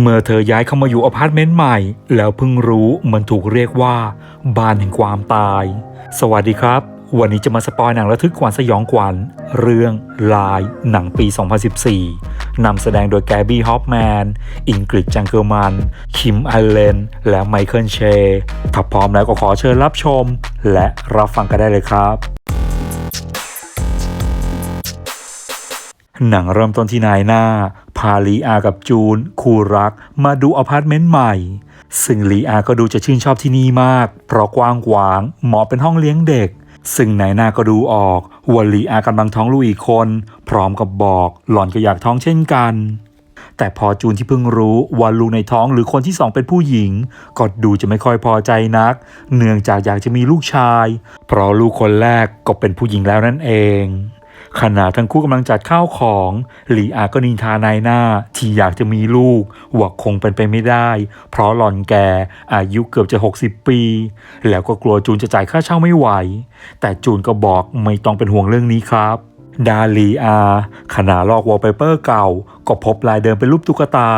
เมื่อเธอย้ายเข้ามาอยู่อพาร์ตเมนต์ใหม่ แล้วเพิ่งรู้มันถูกเรียกว่า บ้านแห่งความตาย สวัสดีครับ วันนี้จะมาสปอยหนังระทึกขวัญสยองขวัญ เรื่องลายหนังปี 2014 นำแสดงโดยแกบี้ฮอปแมน อิงกริดจังเกอร์มัน คิมไอเลน และไมเคิลเชถ้าพร้อมแล้วก็ขอเชิญรับชม และรับฟังกันได้เลยครับ หนังเริ่มต้นที่นายหน้า พาลีอากับจูน คู่รัก มาดูอพาร์ตเมนต์ใหม่ ซึ่งลีอาก็ดูจะชื่นชอบที่นี่มาก เพราะกว้างขวางเหมาะเป็นห้องเลี้ยงเด็ก ซึ่งนายหน้าก็ดูออกว่าลีอากำลังท้องลูกอีกคน พร้อมกับบอก หล่อนก็อยากท้องเช่นกัน แต่พอจูนที่เพิ่งรู้ว่าลูกในท้องหรือคนที่สองเป็นผู้หญิง ก็ดูจะไม่ค่อยพอใจนัก เนื่องจากอยากจะมีลูกชาย เพราะลูกคนแรกก็เป็นผู้หญิงแล้วนั่นเอง ขณะทั้งคู่กำลังจัดข้าวของ หลีอาก็นินทานายหน้า ที่อยากจะมีลูกว่าคงเป็นไปไม่ได้ เพราะหล่อนแกอายุเกือบจะ 60 ปี แล้วก็กลัวจูนจะจ่ายค่าเช่าไม่ไหว แต่จูนก็บอกไม่ต้องเป็นห่วงเรื่องนี้ครับดาลีอาขณะลอกวอลเปเปอร์เก่า ก็พบลายเดิมเป็นรูปตุ๊กตา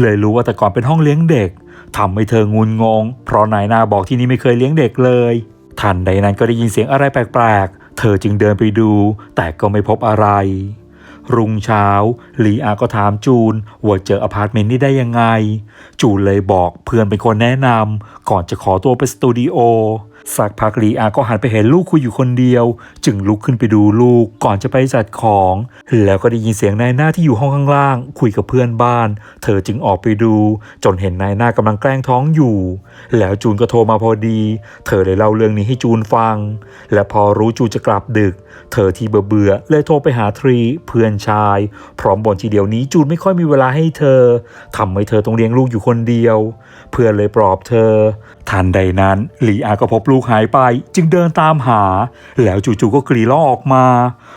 เลยรู้ว่าแต่ก่อนเป็นห้องเลี้ยงเด็กทำให้เธองุนงง เพราะนายหน้าบอกที่นี่ไม่เคยเลี้ยงเด็กเลย ทันใดนั้นก็ได้ยินเสียงอะไรแปลก เธอจึงเดินไปดูแต่ก็ไม่พบอะไร รุ่งเช้าลีอาก็ถามจูนว่าเจออพาร์ตเมนต์นี้ได้ยังไง จูนเลยบอกเพื่อนเป็นคนแนะนำก่อนจะขอตัวไปสตูดิโอ สักพักลีอาก็หันไปเห็นลูกคุยอยู่คนเดียว จึงลุกขึ้นไปดูลูกก่อนจะไปจัดของ แล้วก็ได้ยินเสียงนายหน้าที่อยู่ห้องข้างล่าง คุยกับเพื่อนบ้าน เธอจึงออกไปดู จนเห็นนายหน้ากำลังแกล้งท้องอยู่ แล้วจูนก็โทรมาพอดี เธอเลยเล่าเรื่องนี้ให้จูนฟัง และพอรู้จูนจะกลับดึก เธอที่เบื่อเบื่อเลยโทรไปหาทรีเพื่อนชาย พร้อมบ่นทีเดียวนี้จูนไม่ค่อยมีเวลาให้เธอทำให้เธอต้องเลี้ยงลูกอยู่คนเดียว เพื่อนเลยปลอบเธอ ทันใดนั้นลีอาก็พบลูกหายไปจึงเดินตามหา แล้วจู่ๆก็กรีดร้องออกมา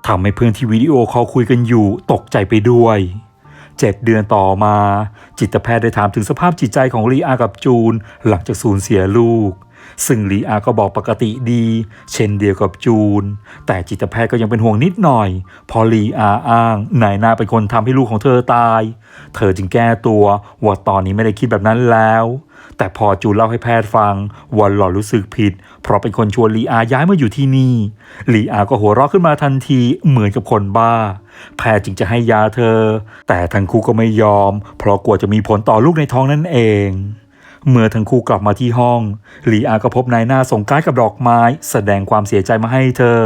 ทำให้เพื่อนที่วิดีโอคอลคุยกันอยู่ตกใจไปด้วยเจ็ดเดือนต่อมา จิตแพทย์ได้ถามถึงสภาพจิตใจของลีอากับจูน หลังจากสูญเสียลูก ซึ่งลีอาก็บอกปกติดี เช่นเดียวกับจูน แต่จิตแพทย์ก็ยังเป็นห่วงนิดหน่อย พอลีอาอ้างนายหน้าเป็นคนทำให้ลูกของเธอตาย เธอจึงแก้ตัวว่าตอนนี้ไม่ได้คิดแบบนั้นแล้ว แต่พอจูนเล่าให้แพทย์ฟังว่าหล่อรู้สึกผิด เพราะเป็นคนชวนลีอาย้ายมาอยู่ที่นี่ลีอาก็หัวเราะขึ้นมาทันทีเหมือนกับคนบ้า แพทย์จึงจะให้ยาเธอ แต่ทั้งคู่ก็ไม่ยอม เพราะกลัวจะมีผลต่อลูกในท้องนั่นเอง เมื่อทั้งคู่กลับมาที่ห้อง หลีอาก็พบนายหน้าส่งการ์ดกับดอกไม้ แสดงความเสียใจมาให้เธอ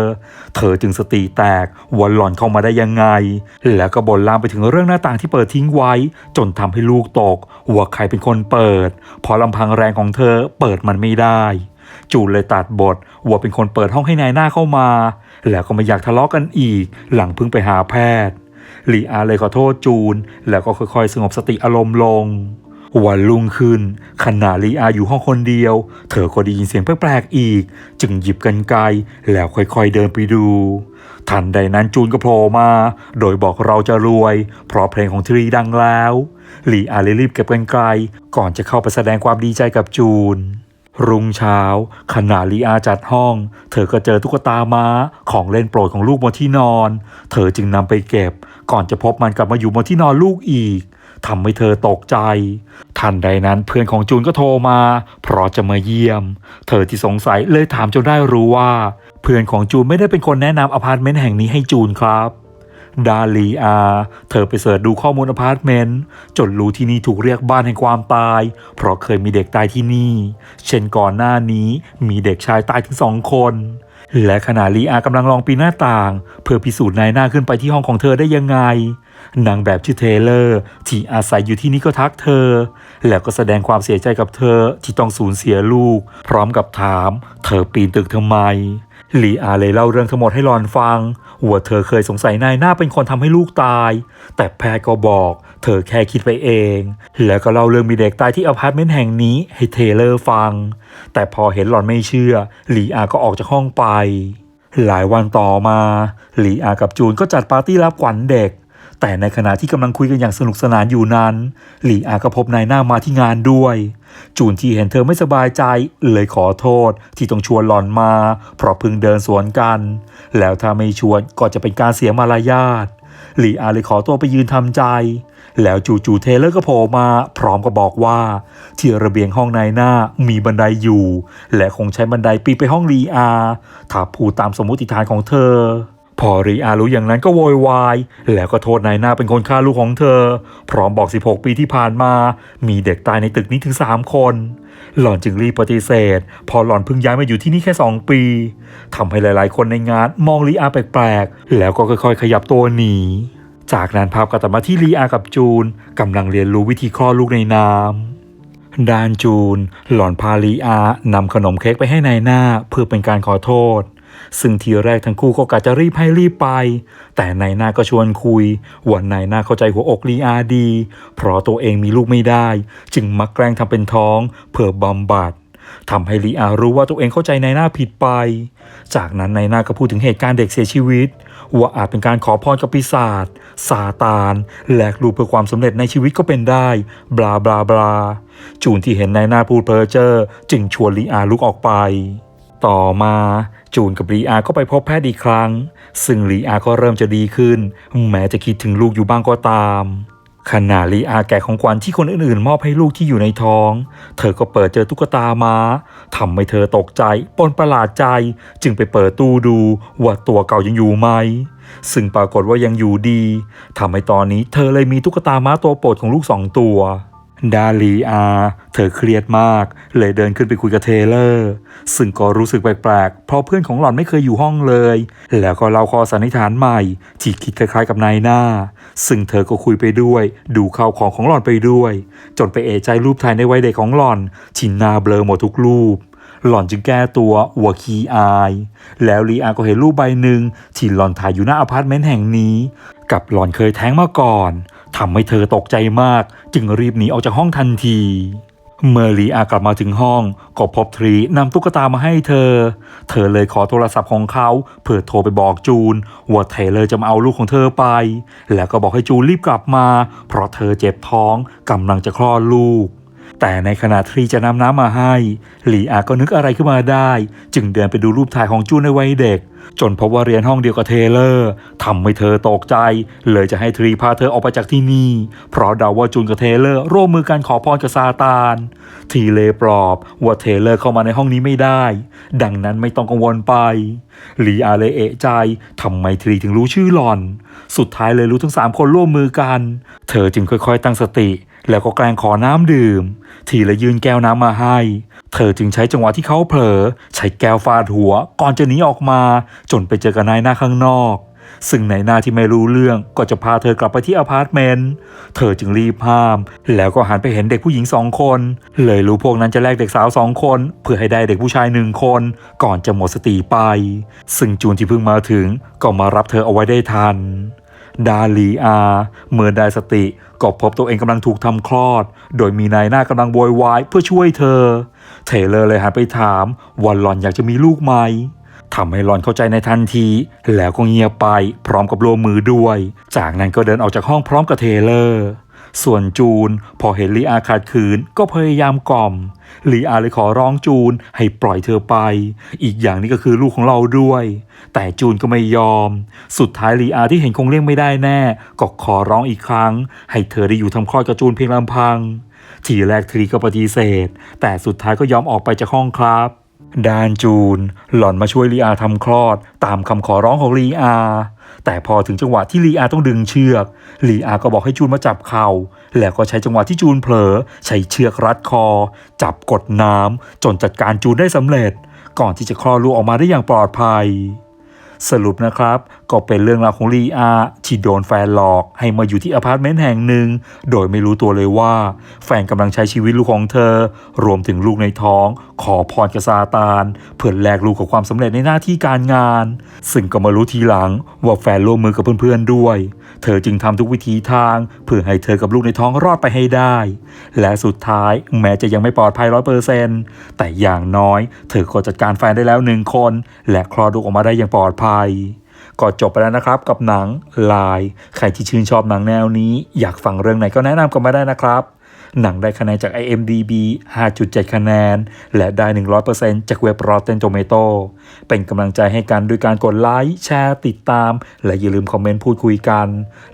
เธอจึงสติแตกว่าหล่อนเข้ามาได้ยังไง แล้วก็บ่นลามไปถึงเรื่องหน้าต่างที่เปิดทิ้งไว้ จนทำให้ลูกตกว่าใครเป็นคนเปิดเพราะลำพังแรงของเธอเปิดมันไม่ได้จูนเลยตัดบทว่าเป็นคนเปิดห้องให้นายหน้าเข้ามา แล้วก็ไม่อยากทะเลาะกันอีก หลังเพิ่งไปหาแพทย์หลีอาเลยขอโทษจูน แล้วก็ค่อยๆ สงบสติอารมณ์ลง วันรุ่งขึ้นขณะลีอาอยู่ห้องคนเดียว เธอก็ได้ยินเสียงแปลกๆอีก จึงหยิบกันไกลแล้วค่อยๆเดินไปดู ทันใดนั้นจูนก็โผล่มา โดยบอกเราจะรวย เพราะเพลงของทรีดังแล้วลีอาเลยรีบเก็บกันไกล ก่อนจะเข้าไปแสดงความดีใจกับจูน รุ่งเช้า ขณะลีอาจัดห้อง เธอก็เจอตุ๊กตาม้าของเล่นโปรดของลูกบนที่นอน เธอจึงนำไปเก็บ ก่อนจะพบมันกลับมาอยู่บนที่นอนลูกอีก ทำให้เธอตกใจ ทันใดนั้นเพื่อนของจูนก็โทรมา เพราะจะมาเยี่ยม เธอที่สงสัยเลยถามจนได้รู้ว่า เพื่อนของจูนไม่ได้เป็นคนแนะนำอพาร์ตเมนต์แห่งนี้ให้จูนครับดาลีอา เธอไปเสิร์ชดูข้อมูลอพาร์ตเมนต์จนรู้ที่นี่ถูกเรียกบ้านแห่งความตาย เพราะเคยมีเด็กตายที่นี่ เช่นก่อนหน้านี้มีเด็กชายตายถึงสองคน และขณะลีอากำลังลองปีนหน้าต่าง เพื่อพิสูจน์นายหน้าขึ้นไปที่ห้องของเธอได้ยังไง นางแบบชื่อเทเลอร์ ที่อาศัยอยู่ที่นี่ก็ทักเธอ แล้วก็แสดงความเสียใจกับเธอที่ต้องสูญเสียลูก พร้อมกับถาม เธอปีนตึกทำไมลีอาเลยเล่าเรื่องทั้งหมดให้หลอนฟังว่าเธอเคยสงสัยนายหน้าเป็นคนทำให้ลูกตาย แต่แพทย์ก็บอก เธอแค่คิดไปเอง แล้วก็เล่าเรื่องมีเด็กตายที่อพาร์ตเมนต์แห่งนี้ให้เทเลอร์ฟัง แต่พอเห็นหลอนไม่เชื่อลีอาก็ออกจากห้องไป หลายวันต่อมาลีอากับจูนก็จัดปาร์ตี้รับขวัญเด็ก แต่ในขณะที่กำลังคุยกันอย่างสนุกสนานอยู่นั้น หลีอาก็พบนายหน้ามาที่งานด้วย จูนที่เห็นเธอไม่สบายใจเลยขอโทษที่ต้องชวนหลอนมา เพราะเพิ่งเดินสวนกัน แล้วถ้าไม่ชวนก็จะเป็นการเสียมารยาทหลีอาเลยขอตัวไปยืนทำใจ แล้วจู่ๆเทเลอร์ก็โผล่มาพร้อมกับบอกว่า ที่ระเบียงห้องนายหน้ามีบันไดอยู่ และคงใช้บันไดปีนไปห้องรีอาถ้าพูดตามสมมติฐานของเธอ พอรีอารู้อย่างนั้นก็โวยวาย แล้วก็โทษนายหน้าเป็นคนฆ่าลูกของเธอ พร้อมบอก 16 ปีที่ผ่านมา มีเด็กตายในตึกนี้ถึง 3 คน หล่อนจึงรีบปฏิเสธ พอหล่อนเพิ่งย้ายมาอยู่ที่นี่แค่ 2 ปีทำให้หลายๆ คนในงานมองลีอาแปลกๆ แล้วก็ค่อยๆ ขยับตัวหนี จากนั้นภาพก็ตัดมาที่ลีอากับจูนกำลังเรียนรู้วิธีคลอดลูกในน้ำดานจูน หล่อนพาลีอา นำขนมเค้กไปให้นายหน้าเพื่อเป็นการขอโทษ ซึ่งทีแรกทั้งคู่ก็กะจะรีบให้รีบไป แต่นายหน้าก็ชวนคุยว่านายหน้าเข้าใจหัวอกลีอาดี เพราะตัวเองมีลูกไม่ได้ จึงมักแกล้งทำเป็นท้องเพื่อบำบัดทำให้ลีอารู้ว่าตัวเองเข้าใจนายหน้าผิดไป จากนั้นนายหน้าก็พูดถึงเหตุการณ์เด็กเสียชีวิต ว่าอาจเป็นการขอพรกับปีศาจซาตาน แหลกลูเพื่อความสำเร็จในชีวิตก็เป็นได้ บลาบลาบลาจูนที่เห็นนายหน้าพูดเพ้อเจ้อจึงชวนลีอาลุกออกไป ต่อมาจูนกับลีอาก็ไปพบแพทย์อีกครั้ง ซึ่งลีอาก็เริ่มจะดีขึ้น แม้จะคิดถึงลูกอยู่บ้างก็ตามขณะลีอาแกะของขวัญที่คนอื่นๆ มอบให้ลูกที่อยู่ในท้อง เธอก็เปิดเจอตุ๊กตาม้าทำให้เธอตกใจปนประหลาดใจ จึงไปเปิดตู้ดูว่าตัวเก่ายังอยู่ไหม ซึ่งปรากฏว่ายังอยู่ดีทำให้ตอนนี้เธอเลยมีตุ๊กตาม้าตัวโปรดของลูกสองตัว ดาลีอา เธอเครียดมาก เลยเดินขึ้นไปคุยกับเทเลอร์ ซึ่งก็รู้สึกแปลกๆ เพราะเพื่อนของหล่อนไม่เคยอยู่ห้องเลย แล้วก็เล่าข้อสันนิษฐานใหม่ ที่คิดคล้ายๆกับนายหน้า ซึ่งเธอก็คุยไปด้วย ดูข้าวของของหล่อนไปด้วย จนไปเอะใจรูปถ่ายในวัยเด็กของหล่อนที่หน้าเบลอหมดทุกรูปหล่อนจึงแก้ตัววัวคีอาย แล้วลีอาก็เห็นรูปใบหนึ่งที่หล่อนถ่ายอยู่หน้าอพาร์ตเมนต์แห่งนี้ กับหล่อนเคยแท้งมาก่อนทำให้เธอตกใจมาก จึงรีบหนีออกจากห้องทันที เมื่อลีอากลับมาถึงห้อง ก็พบทรีนำตุ๊กตามาให้เธอ เธอเลยขอโทรศัพท์ของเขาเพื่อโทรไปบอกจูน ว่าเทเลอร์จะมาเอาลูกของเธอไป แล้วก็บอกให้จูนรีบกลับมา เพราะเธอเจ็บท้องกำลังจะคลอดลูก แต่ในขณะที่จะนำน้ำมาให้ หลีอาก็นึกอะไรขึ้นมาได้ จึงเดินไปดูรูปถ่ายของจูนในวัยเด็ก จนพบว่าเรียนห้องเดียวกับเทเลอร์ทำให้เธอตกใจ เลยจะให้ทรีพาเธอออกไปจากที่นี่ เพราะเดาว่าจูนกับเทเลอร์ร่วมมือกันขอพรกับซาตานทีเลปลอบว่าเทเลอร์เข้ามาในห้องนี้ไม่ได้ ดังนั้นไม่ต้องกังวลไปลีอาเลยเอะใจทำไมทรีถึงรู้ชื่อหลอน สุดท้ายเลยรู้ทั้งสามคนร่วมมือกัน เธอจึงค่อยๆ ตั้งสติ แล้วก็แกล้งขอน้ำดื่ม ทีละยืนแก้วน้ำมาให้ เธอจึงใช้จังหวะที่เขาเผลอ ใช้แก้วฟาดหัว ก่อนจะหนีออกมา จนไปเจอกับนายหน้าข้างนอก ซึ่งนายหน้าที่ไม่รู้เรื่องก็จะพาเธอกลับไปที่อพาร์ตเมนต์เธอจึงรีบห้าม แล้วก็หันไปเห็นเด็กผู้หญิงสองคน เลยรู้พวกนั้นจะแลกเด็กสาวสองคน เพื่อให้ได้เด็กผู้ชายหนึ่งคน ก่อนจะหมดสติไป ซึ่งจูนที่เพิ่งมาถึงก็มารับเธอเอาไว้ได้ทัน ดาลีอาเมื่อได้สติ ก็พบตัวเองกำลังถูกทำคลอด โดยมีนายหน้ากำลังโวยวายเพื่อช่วยเธอ เทเลอร์เลยหันไปถามว่าหลอนอยากจะมีลูกไหมทำให้หลอนเข้าใจในทันที แล้วก็เงียบไปพร้อมกับโลมือด้วย จากนั้นก็เดินออกจากห้องพร้อมกับเทเลอร์ ส่วนจูน พอเห็นลีอาขาดขืนก็พยายามกล่อมลีอาเลยขอร้องจูนให้ปล่อยเธอไป อีกอย่างนี้ก็คือลูกของเราด้วย แต่จูนก็ไม่ยอม สุดท้ายลีอาที่เห็นคงเลี่ยงไม่ได้แน่ก็ขอร้องอีกครั้ง ให้เธอได้อยู่ทำคลอดกับจูนเพียงลำพัง ทีแรกทรีก็ปฏิเสธ แต่สุดท้ายก็ยอมออกไปจากห้องครับด้านจูน หล่อนมาช่วยลีอาทำคลอด ตามคำขอร้องของลีอา แต่พอถึงจังหวะที่ลีอาต้องดึงเชือกลีอาก็บอกให้จูนมาจับเข่าแล้วก็ใช้จังหวะที่จูนเผลอ ใช้เชือกรัดคอ จับกดน้ำจนจัดการจูนได้สำเร็จ ก่อนที่จะคลอดลูกออกมาได้อย่างปลอดภัย สรุปนะครับก็เป็นเรื่องราวของลีอาที่โดนแฟนหลอกให้มาอยู่ที่อพาร์ตเมนต์แห่งหนึ่ง โดยไม่รู้ตัวเลยว่า แฟนกำลังใช้ชีวิตลูกของเธอ รวมถึงลูกในท้อง ขอพรกับซาตานเพื่อแลกลูกกับความสำเร็จในหน้าที่การงาน ซึ่งก็มารู้ทีหลังว่าแฟนร่วมมือกับเพื่อนๆด้วย เธอจึงทำทุกวิธีทางเพื่อให้เธอกับลูกในท้องรอดไปให้ได้ และสุดท้ายแม้จะยังไม่ปลอดภัยร้อยเปอร์เซนต์แต่อย่างน้อย เธอก็จัดการแฟนได้แล้วหนึ่งคน และคลอดลูกออกมาได้อย่างปลอดภัยก็จบไปแล้วนะครับกับหนังลาย ใครที่ชื่นชอบหนังแนวนี้ อยากฟังเรื่องไหนก็แนะนำกันมาได้นะครับ หนังได้คะแนนจาก IMDB 5.7 คะแนน และได้ 100%จากเว็บ Rotten Tomato เป็นกำลังใจให้กันด้วยการกดไลค์ แชร์ ติดตาม และอย่าลืมคอมเมนต์พูดคุยกัน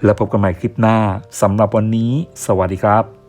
แล้วพบกันใหม่คลิปหน้าสำหรับวันนี้ สวัสดีครับ